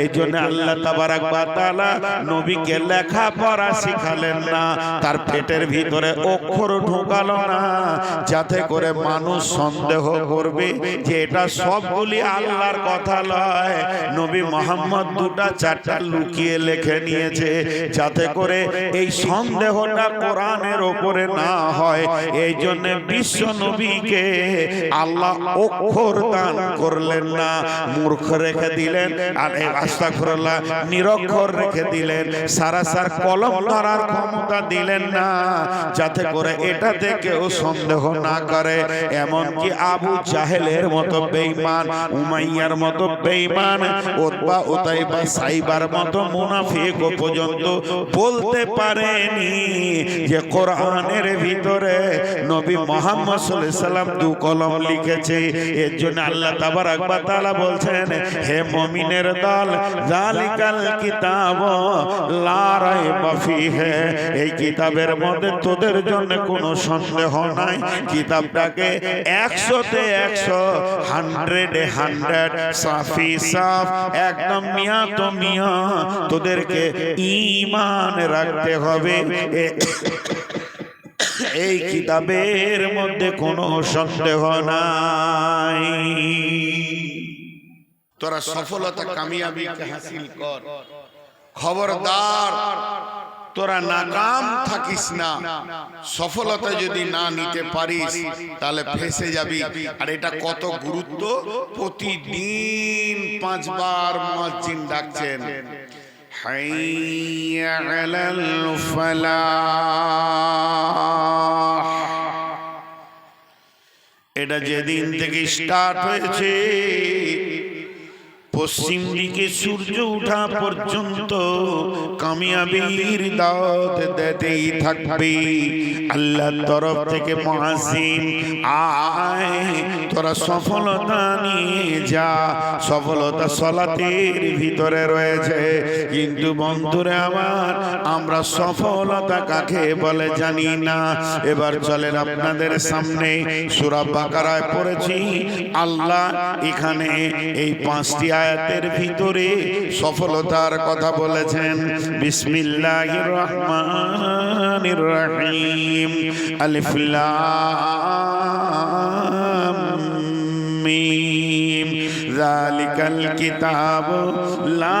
এই জন্য আল্লাহ তাবারাক ওয়া তাআলা নবীকে লেখাপড়া শিখালেন না। তার পেটের ভিতরে অক্ষর ঢোকালো না। যাতে করে মানুষ সন্দেহ করবে যে এটা সবগুলি আল্লাহর কথা লয়। নবী মোহাম্মদ দুটা চারটা লুকিয়ে লিখে নিয়েছে। যাতে করে এই সন্দেহটা কোরআনের ওপরে না হয়। এই জন্য বিশ্ব নবীকে আল্লাহ অক্ষর দান করলেন না। মূর্খ রেখে দিলেন। আর আস্তাগফিরুল্লাহ, নিরক্ষর রেখে দিলেন। সারা সার কলম ধরার ক্ষমতা দিলেন না। যাতে করে এটাতে কেউ সন্দেহ না করে। এমনকি আবু জাহেলের মতো বেঈমান, উমাইয়ার মতো বেঈমান ওতবা ওতাইবা সাইবার মতো মুনাফিক পর্যন্ত বলতে পারেনি যে কোরআনের ভিতরে নবী মোহাম্মদ সাল্লাম দু কলম লিখেছে। এর জন্য আল্লাহ তাবারাক ওয়া তাআলা বলছেন, হে মুমিনের দল জালিকাল কিতাব লা রাইবা ফিহে এই কিতাবের মধ্যে তোদের জন্য কোনো সন্দেহ নাই। কিতাবটাকে একশোতে একশো হান্ড্রেডে হান্ড্রেড সাফি সাফ, একদম মিয়া তো মিয়া তোদেরকে ইমান রাখতে হবে। এই কিতাবের মধ্যে কোনো সন্দেহ নাই। তোরা সফলতা কামিয়াবি হাসিল কর। খবরদার তোরা নাকাম থাকিস না। সফলতা যদি না নিতে পারিস তাহলে ফেসে যাবি। আর এটা কত গুরুত্ব? প্রতিদিন পাঁচবার মসজিদ ডাকছেন। এটা যেদিন থেকে স্টার্ট হয়েছে পশ্চিম দিকে সূর্য উঠা পর্যন্ত কামিয়াবির দাওয়াত দিতেই থাকবে। আল্লাহর তরফ থেকে মহাসিন আয়, তোরা সফলতা নিয়ে যা। সফলতা সলাতের ভিতরে রয়েছে। কিন্তু বন্ধুরে আমার, আমরা সফলতা কাকে বলে জানি না। এবার চলেন আপনাদের সামনে সুরা বাকারায় পড়েছি। আল্লাহ এখানে এই পাঁচটি আয়াতের ভিতরে সফলতার কথা বলেছেন। বিসমিল্লাহির রহমানির রহিম। আলিফ লাম মিম। যালিকাল কিতাবু লা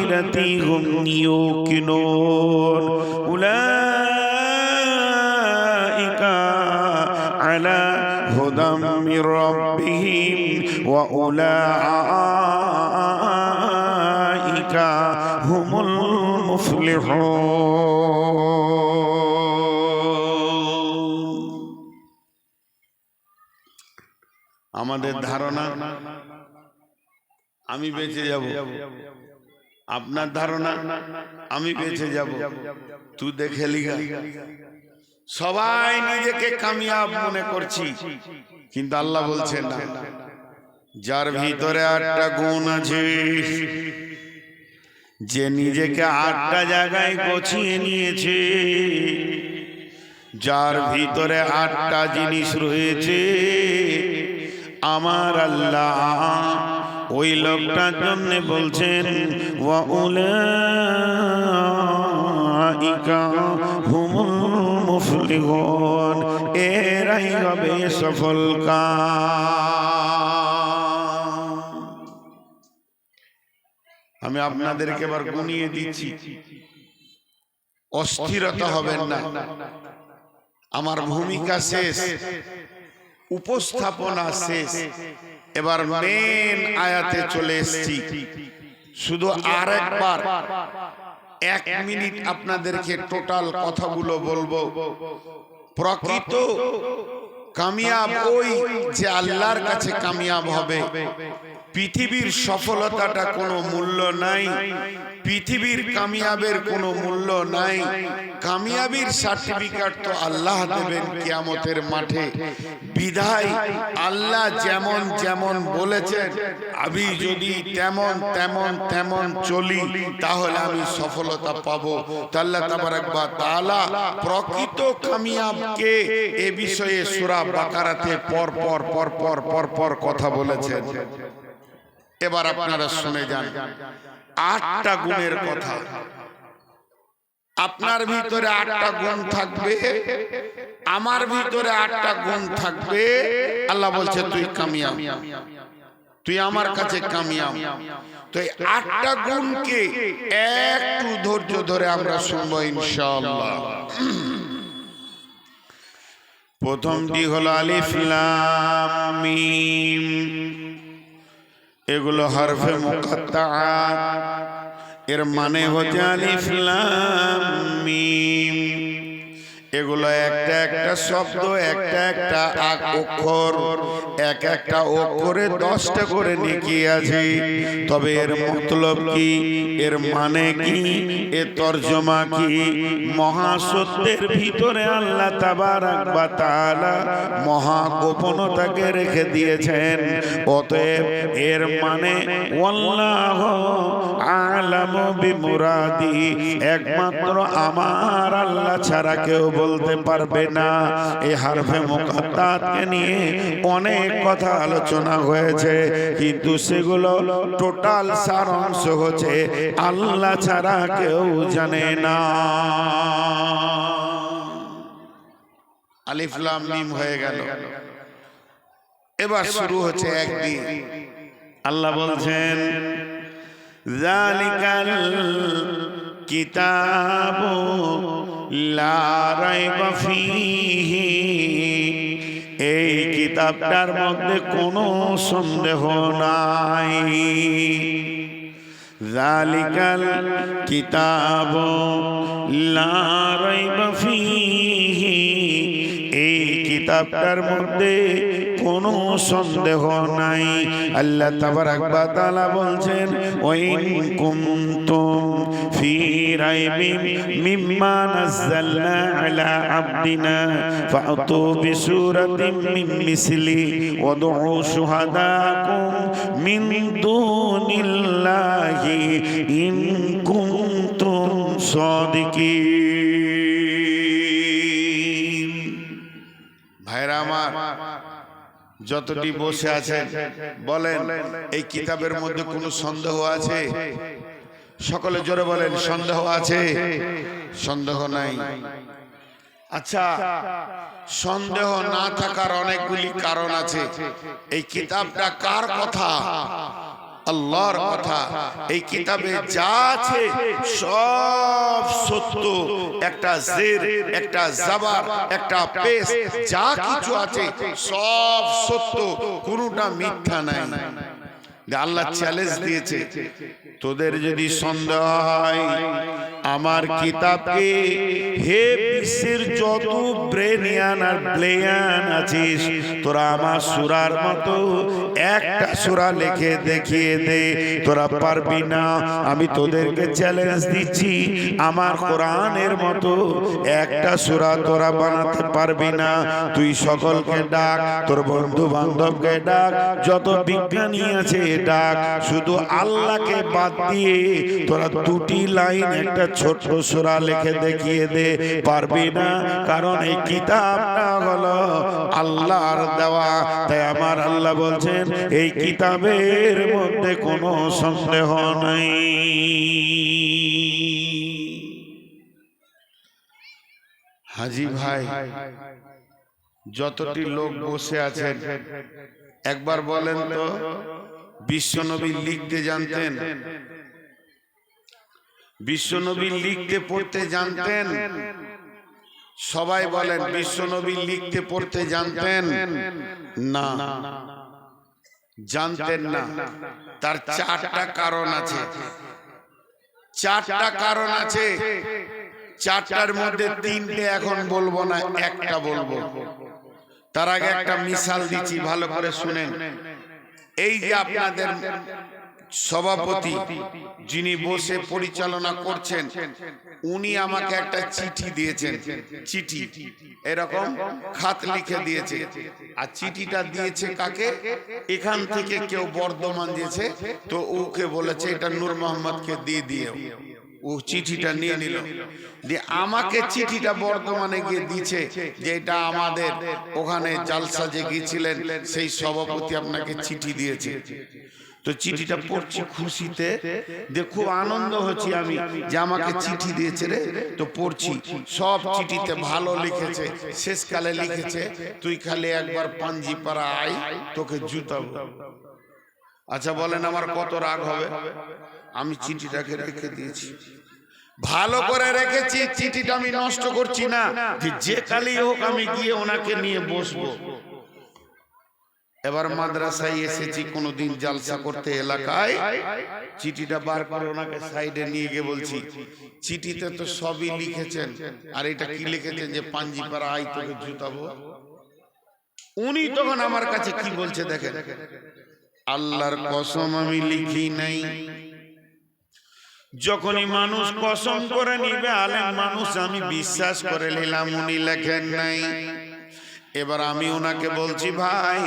هم يوقنون أولئك على هدى من ربهم وأولئك هم المفلحون আমাদের ধারণা আমি বেঁচে যাব আপনার ধারণা আমি বেঁচে যাব। তুই দেখে লিগা সবাই নিজেকে কামিয়াব মনে করছি কিন্তু আল্লাহ বলছেন না। যার ভিতরে আটটা গুণ আছে যে নিজেকে আটটা জায়গায় গছিয়ে নিয়েছে। যার ভিতরে আটটা জিনিস রয়েছে আমার আল্লাহ। ওই লোকটার জন্য বলছেন? এরাই হবে সফল আমি আপনাদেরকে এবার গুনিয়ে দিচ্ছি। অস্থিরতা হবেন না। আমার ভূমিকা শেষ। উপস্থাপনা শেষ। এবার মেন আয়াতে চলে এসছি। শুধু আর একবার এক মিনিট আপনাদেরকে টোটাল কথাগুলো বলব। প্রকৃত কামিয়াব ওই যে আল্লাহর কাছে কামিয়াব হবে। পৃথিবীর সফলতাটা কোনো মূল্য নাই। পৃথিবীর কামিয়াবের কোনো মূল্য নাই। কামিয়াবির সার্টিফিকেট তো আল্লাহ দেবেন কিয়ামতের মাঠে। বিধায় আল্লাহ যেমন যেমন বলেছেন আমি যদি তেমন তেমন তেমন চলি তাহলে আমি সফলতা পাবো। তাল্লাহ তাবারাকবা তাআলা প্রকৃত কামিয়াবকে এ বিষয়ে সূরা বাকারাতে পর পর পর পর পর পর কথা বলেছেন। এবার আপনারা শুনে যান। আটটা গুণের কথা। আপনার ভিতরে আটটা গুণ থাকবে। আমার ভিতরে আটটা গুণ থাকবে। আল্লাহ বলছে, তুই কামিয়াব। তুই আমার কাছে কামিয়াব। তো এই আটটা গুণকে একটু ধৈর্য ধরে আমরা শুনব ইনশাআল্লাহ। প্রথমটি হলো আলিফ লাম মিম। এগুলো হরফে মুকাত্তাআ এর মানে হচ্ছে আলিফ লাম মিম। এগুলো একটা একটা শব্দ, একটা একটা অক্ষর, এক একটা অক্ষরে দশটা করে নেকি আছে। তবে এর মতলব কি? এর মানে কি? এর তর্জমা কি? মহাসত্যের ভিতরে আল্লাহ তাবারাক বা তাআলা মহা গোপনতাকে রেখে দিয়েছেন। অতএব এর মানে ওয়াল্লাহু আলামু বিমুরাদি। একমাত্র আমার আল্লাহ ছাড়া কেউ বলতে পারবে না। এই হারফে মুকাদ্দাতকে নিয়ে অনেক কথা আলোচনা হয়েছে, কিন্তু সেগুলো টোটাল সারাংশ হচ্ছে, আল্লাহ ছাড়া কেউ জানে না। আলিফ লাম মিম হয়ে গেল। এবার শুরু হচ্ছে একদিন। আল্লাহ বলছেন জালিকাল কিতাবু লা রাইবা ফীহি। এই কিতাবটার মধ্যে কোনো সন্দেহ নাই। জালিকাল কিতাব লা রাইবা ফীহি। এই কিতাবটার মধ্যে কোনো সন্দেহ নাই। আল্লাহ তাবারাক ওয়া তাআলা বলছেন ওয়াইন কুনতুম ফি রাইবিন মিম্মা নাযালনা আলা আবদিনা ফাআতু বিসূরাতিন মিন মিসলি ওয়াদউ শুহাদাকুম মিন দুনিল্লাহি ইন কুনতুম সাদিকিন। যতটি বসে আছেন বলেন এই কিতাবের মধ্যে কোনো সন্দেহ আছে? সকলে জোরে বলেন সন্দেহ আছে? সন্দেহ নাই। আচ্ছা সন্দেহ না থাকার অনেকগুলি কারণ আছে। এই কিতাবটা কার কথা? আল্লাহর কথা। এই কিতাবে যা আছে, সব সত্য। একটা জের, একটা জাবার, একটা পেশ যা কিছু আছে, সব সত্য। কোনোটা মিথ্যা নাই। আল্লাহ চ্যালেঞ্জ দিয়েছে। তোদের যদি সন্দেহ হয় আমার কিতাবকে হে বিশ্বের যত ব্রেনিয়ান আর ব্লেয়ান আছিস তোরা আমার সুরার মতো একটা সুরা লিখে দেখিয়ে দে। তোরা পারবি না। আমি তোদেরকে চ্যালেঞ্জ দিচ্ছি। আমার কোরআনের মতো একটা সুরা তোরা বানাতে পারবি না। তুই সকলকে ডাক তোর বন্ধু বান্ধবকে ডাক। যত বিজ্ঞানী আছে ডাক, শুধু আল্লাহকে বাদ দিয়ে তোরা দুটি লাইন একটা ছোট সুরা লিখে দেখিয়ে দে। পারবি না? কারণ এই কিতাবটা হলো আল্লাহর দেওয়া। তাই আমার আল্লাহ বলছেন, এই কিতাবের মধ্যে কোনো সন্দেহ নাই। হাজি ভাই, যতটি লোক বসে আছেন, একবার বলেন তো বিশ্বনবী লিখতে জানতেন। বিশ্বনবী লিখতে পড়তে জানতেন। সবাই বলেন, বিশ্বনবী লিখতে পড়তে জানতেন? না। জানতেন না। তার চারটা কারণ আছে। চারটা কারণ আছে। চারটার মধ্যে তিনটে এখন বলব না, একটা বলব। তার আগে একটা মিশাল দিচ্ছি, ভালো করে শুনেন। এই যে আপনাদের সভাপতি যিনি বসে পরিচালনা করছেন, উনি আমাকে একটা চিঠি দিয়েছেন। চিঠি। এরকম খাত লিখে দিয়েছে। আর চিঠিটা দিয়েছে কাকে? এখান থেকে কেউ বর্ধমান দিয়েছে তো ওকে বলেছে, এটা নূর মোহাম্মদকে দিয়ে দিয়ে ও চিঠিটা নিয়ে নিল। দিয়ে আমাকে চিঠিটা বর্তমানে গিয়ে দিচ্ছে যে এটা আমাদের ওখানে জালসা যে গিয়েছিলেন, সেই সভাপতি আপনাকে চিঠি দিয়েছে। তো চিঠিটা পড়ছি খুশিতে যে খুব আনন্দ হচ্ছি আমি যে আমাকে চিঠি দিয়েছে রে। তো পড়ছি, সব চিঠিতে ভালো লিখেছে, শেষকালে লিখেছে, তুই খালি একবার পাঞ্জি পাড়া আই তোকে জুতাবো। আচ্ছা বলেন আমার কত রাগ হবে? আমি চিঠিটাকে রেখে দিয়েছি। ভালো করে রেখেছি চিঠিটা আমি নষ্ট করছি না। যে কালি হোক আমি গিয়ে ওনাকে নিয়ে বসবো। এবার মাদ্রাসায় এসেছি কোনোদিন জালসা করতে এলাকায়। চিঠিটা বার করে ওনাকে সাইডে নিয়ে গিয়ে বলছি। চিঠিতে তো সবই লিখেছেন। আর এটা কি লিখেছেন যে পাঞ্জিপাড়া আই তোকে জুতাবো? উনি তখন আমার কাছে কি বলছে দেখেন? আল্লাহর কসম আমি লিখি নাই। যখনই মানুষ কসম করে নিবে আলেম মানুষ আমি বিশ্বাস করে নিলাম উনি লেখেন নাই। এবার আমি ওনাকে বলছি ভাই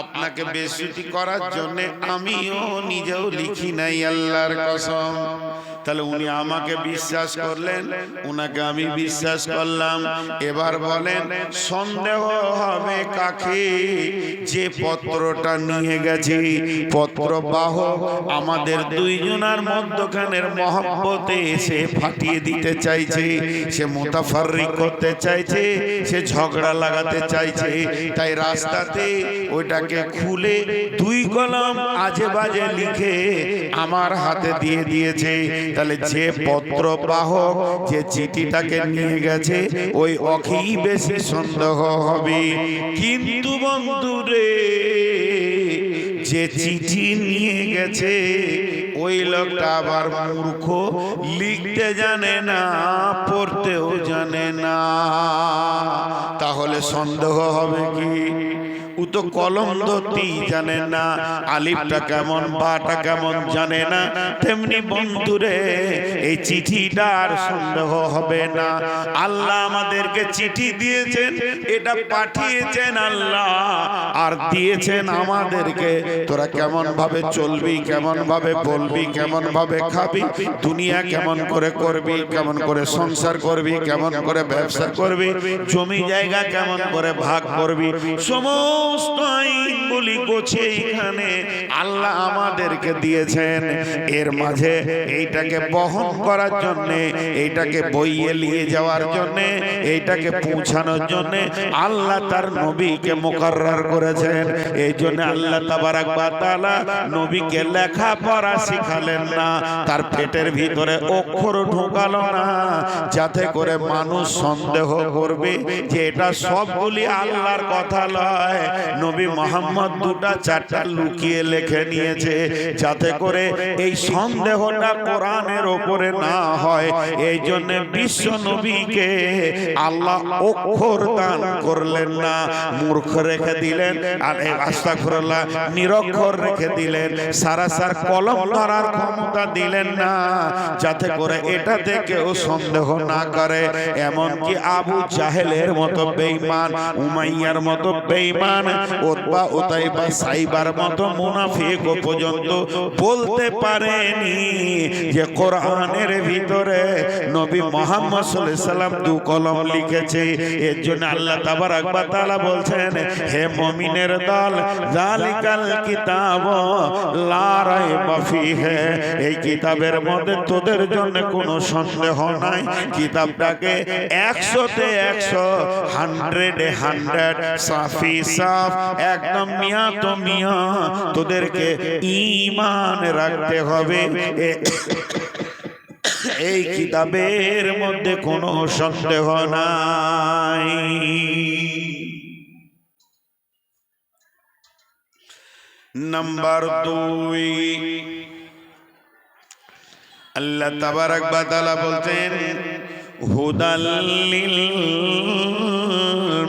আপনাকে বেশি করার জন্য আমিও নিজেও লিখি নাই আল্লাহর কসম। তাহলে উনি আমাকে বিশ্বাস করলেন, উনাকে আমি বিশ্বাস করলাম। এবার বলেন, সন্দেহ হবে কাকে? যে পত্রটা নিয়ে গেছে, পত্র বাহ আমাদের দুইজনার মধ্যখানের মহব্বতে এসে ফাটিয়ে দিতে চাইছে, সে মোতাফারি করতে চাইছে, সে ঝগড়া লাগাতে চাইছে। তাই রাস্তাতে ওইটাকে খুলে দুই কলম আজে বাজে লিখে আমার হাতে দিয়ে দিয়েছে। তাহলে যে পত্র বাহক যে চিঠিটাকে নিয়ে গেছে ওই অখেই বেশি সন্দেহ হবে। কিন্তু বন্ধুরে যে চিঠি নিয়ে গেছে ওই লোকটা আবার মূর্খ লিখতে জানে না পড়তেও জানে না। তাহলে সন্দেহ হবে কি? ও তো কলম ধরতেই জানে না আলিফটা কেমন বাটা কেমন জানে না তেমনি বন্ধুরে এই চিঠিটা আর সন্দেহ হবে না। আল্লাহ আমাদেরকে চিঠি দিয়েছেন, এটা পাঠিয়েছেন আল্লাহ, আর দিয়েছেন আমাদেরকে। তোরা কেমন ভাবে চলবি কেমন ভাবে বলবি কেমন ভাবে খাবি, দুনিয়া কেমন করে করবি, কেমন করে সংসার করবি, কেমন করে ব্যবসা করবি, জমি জায়গা কেমন করে ভাগ করবি, সমস্ত আইনগুলি গোছে এখানে আল্লাহ আমাদেরকে দিয়েছেন। এর মাঝে এইটাকে বহন করার জন্য এইটাকে বইয়ে নিয়ে যাওয়ার জন্য এইটাকে পৌঁছানোর জন্য আল্লাহ তার নবীকে মোকাররার করেছেন। এই জন্য আল্লাহ তাবারাক বা তাআলা নবীকে লেখাপড়া শিখালেন না। তার পেটের ভিতরে অক্ষর ঢোকালো না। যাতে করে মানুষ সন্দেহ করবে যে এটা সবগুলি আল্লাহর কথা লয়। নবী মোহাম্মদ দুটা চারটা লুকিয়ে লিখে নিয়েছে। যাতে করে এই সন্দেহটা কোরআনের ওপরে না হয়। এই জন্য বিশ্ব নবীকে আল্লাহ অক্ষর দান করলেন না, মূর্খ রেখে দিলেন, আর আস্তাগফিরুল্লাহ নিরক্ষর রেখে দিলেন সারা সার কলম ধরার ক্ষমতা দিলেন না, যাতে করে এটাতে কেউ সন্দেহ না করে। এমনকি আবু জাহেলের মতো বেঈমান, উমাইয়ার মতো বেঈমান ওতবা ওতাইবা সাইবার মতো মুনাফিক পর্যন্ত বলতে পারেনি যে কোরআনের ভিতরে নবী মোহাম্মদ সাল্লাম দু কলম লিখেছে। এর জন্য আল্লাহ তাবারাক ওয়া তাআলা বলছেন হে মুমিনের দল জালিকাল কিতাব লা রাইবা ফিহে এই কিতাবের মধ্যে তোদের জন্য কোনো সন্দেহ নাই। কিতাবটাকে একশোতে একশো হান্ড্রেডে হান্ড্রেড সাফি সাফ একদম মিয়া তো মিয়া তোদেরকে ইমান রাখতে হবে। এ- এই কিতাবের মধ্যে কোনো সন্দেহ নাই। নাম্বার দুই। আল্লাহ তাবারাক বা তাআলা বলতেন হুদাল্লিল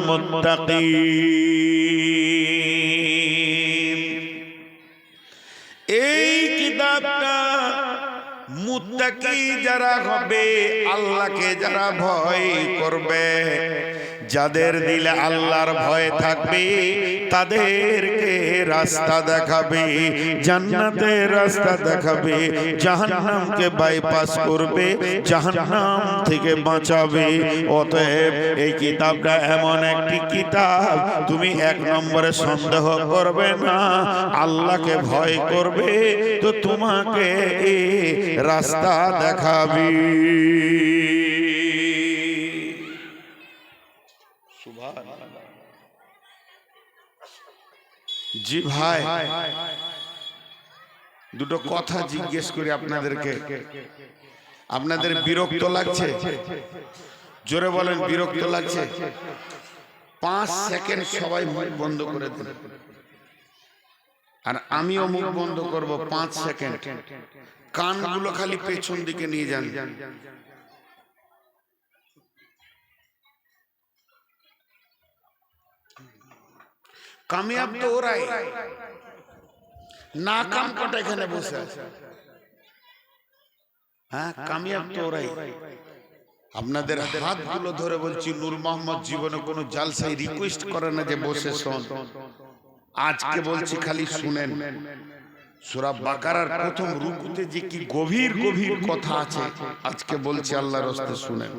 মুত্তাকিন। মুত্তাকি যারা হবে আল্লাহকে যারা ভয় করবে। যাদের দিলে আল্লাহর ভয় থাকবে তাদেরকে রাস্তা দেখাবে জান্নাতের রাস্তা দেখাবে জাহান্নামকে বাইপাস করবে জাহান্নাম থেকে বাঁচাবে। অতএব এই কিতাবটা এমন একটি কিতাব তুমি এক নম্বরে সন্দেহ করবে না। আল্লাহকে ভয় করবে তো তোমাকে রাস্তা দেখাবি। জি ভাই। দুটো কথা জিজ্ঞেস করি আপনাদেরকে। আপনাদের বিরক্ত লাগছে? জোরে বলেন বিরক্ত লাগছে? পাঁচ সেকেন্ড সবাই মুখ বন্ধ করে দিন। আর আমিও মুখ বন্ধ করব পাঁচ সেকেন্ড। কানগুলো খালি পেছন দিকে নিয়ে যান। কামিয়াব তো ওরাই না কাম কটা এখানে বসে আছে? হ্যাঁ কামিয়াব তো ওরাই আপনাদের হাতগুলো ধরে বলছি নূর মোহাম্মদ জীবনে কোনো জালসাই রিকোয়েস্ট করে না যে বসে শোন আজকে বলছি খালি শুনেন। সুরা বাকারার প্রথম রুকুতে যে কি গভীর গভীর কথা আছে আজকে বলছি আল্লাহর রাস্তে শুনেন।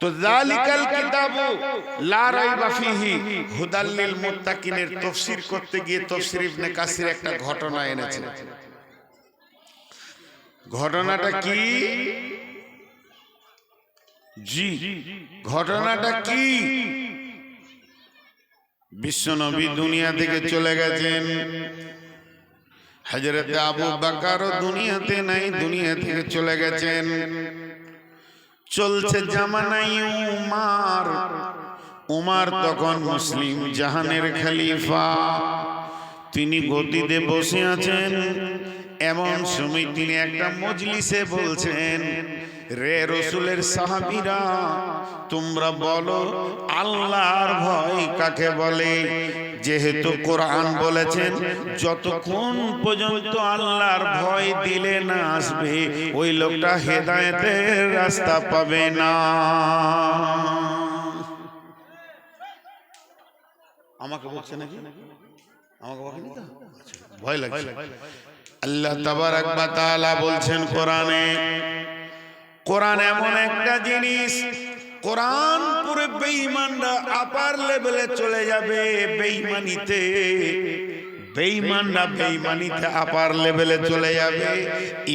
তো জালিকাল কিতাবু লা রাইবা ফিহি, হুদাল লিল মুত্তাকিনের তাফসীর করতে গিয়ে তাফসীর ইবনে কাসির একটা ঘটনা এনেছে। ঘটনাটা কি? জি, ঘটনাটা কি? বিশ্বনবী দুনিয়া থেকে চলে গেছেন। হজরত আবু বাকারও দুনিয়াতে নাই, দুনিয়া থেকে চলে গেছেন। চলছে জামানাই উমার। উমার। তখন মুসলিম জাহানের খালিফা। তিনি গদিতে বসে আছেন। এমন সময় তিনি একটা মজলিসে বলছেন রে রসুলের সাহাবিরা তোমরা বলো আল্লাহর ভয় কাকে বলে? যেহেতু কোরআন বলেছেন যতক্ষণ পর্যন্ত আল্লাহর ভয় দিলে না আসবে ওই লোকটা হেদায়েতের রাস্তা পাবে না। আমাকে বলছে নাকি? আমাকে বলেনি তো? আচ্ছা, ভয় লাগছে। আল্লাহ তাবারাক ওয়া তাআলা বলছেন কোরআনে কোরআন এমন একটা জিনিস কোরআন পুরো বেঈমানরা আপার লেভেলে চলে যাবে বেঈমানিতে। বেঈমানরা বেঈমানিতে আপার লেভেলে চলে যাবে।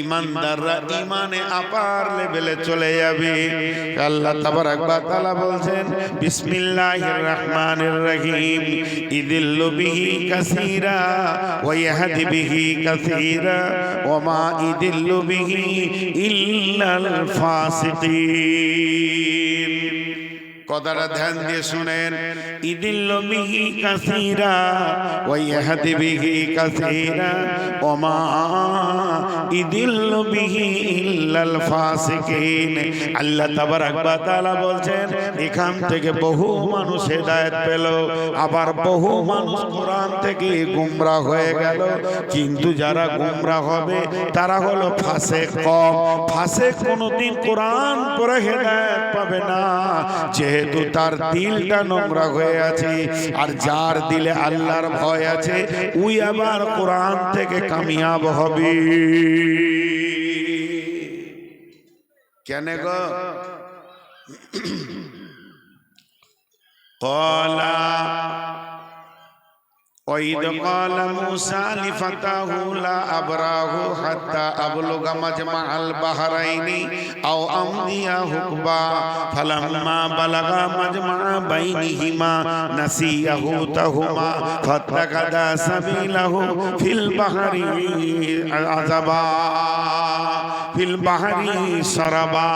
ইমানদাররা ইমানে আপার লেভেলে চলে যাবে। আল্লাহ তাবারাক ওয়া তাআলা বলছেন, বিসমিল্লাহির রাহমানির রহিম। ইদিল্লু বিহি কাসীরা ওয়া ইয়াহদি বিহি কাসীরা ওয়া মা ইদিল্লু বিহি ইল্লাল ফাসিকিন। কথাটা ধ্যান দিয়ে শুনেন। ইদিল্ল বিহি কাসীরা ওই হাতি বিহি কাসীরা ওমা ইদিল্ল বিহি ইল্লাল ফাসিকিন। আল্লাহ তাবারাক ওয়া তাআলা বলছেন, এখান থেকে বহু মানুষ হেদায়েত পেল, আবার বহু মানুষ কোরআন থেকে গুমরা হয়ে গেল। কিন্তু যারা গুমরা হবে, তারা হলো ফাসে কম। ফাসে কোনোদিন কোরআন পড়ে হেদায়েত পাবে না। যেহেতু তার দিলটা নোংরা হয়ে আছে, আর যার দিলে আল্লাহর ভয় আছে, উই আবার কোরআন থেকে কামিয়াব হবে। কেন গো কলা وإذ قال موسى لفتاه لا أبراه حتى أبلغ مجمع البحرين أو أمضي حقبا فلما بلغ مجمع بينهما نسي حوتهما فاتخذ سبيله في البحر عذبا ফিল বাহারি সারাবা